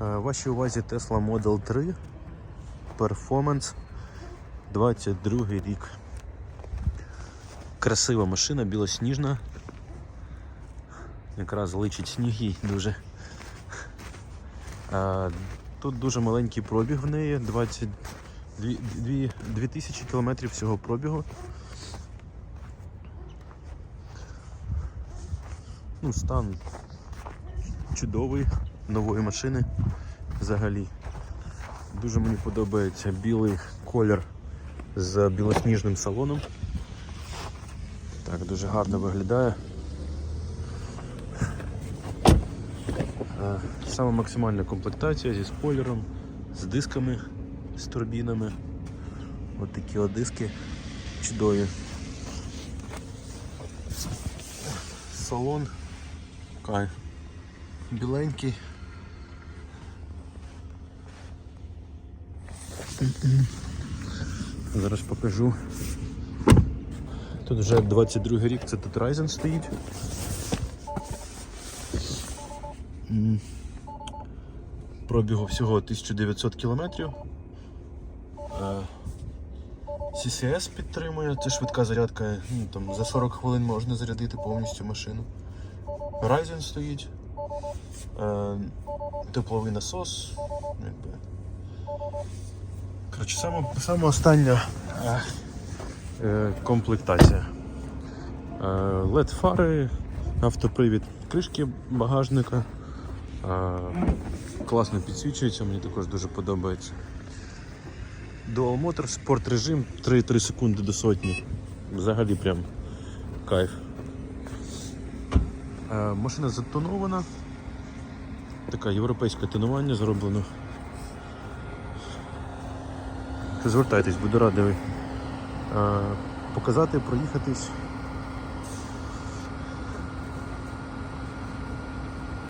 Е, Вашій увазі Tesla Model 3 Performance 22 рік. Красива машина, білосніжна. Якраз личить сніги дуже. Е, Тут дуже маленький пробіг в неї, 22 2000 кілометрів всього пробігу. Ну, стан чудовий нової машини взагалі. Дуже мені подобається білий колір з білосніжним салоном. Так, дуже гарно виглядає. Е, Саме максимальна комплектація зі спойлером, з дисками, з турбінами. Ось такі от диски чудові. Салон. Кайф. Біленький. Зараз покажу. Тут вже 22 рік, це тут Ryzen стоїть. Пробігу всього 1900 кілометрів. Е, CCS підтримує, це швидка зарядка, ну, там, за 40 хвилин можна зарядити повністю машину. Ryzen стоїть. Е, тепловий насос. Коротше, саме, саме остання е, комплектація. Е, LED фари, автопривід кришки багажника. Е, класно підсвічується, мені також дуже подобається. Dual Motor, спорт режим 3-3 секунди до сотні. Взагалі прям кайф. Е, Машина затонована. Таке європейське тонування зроблено. Звертайтесь, буду радий е, показати, проїхатись.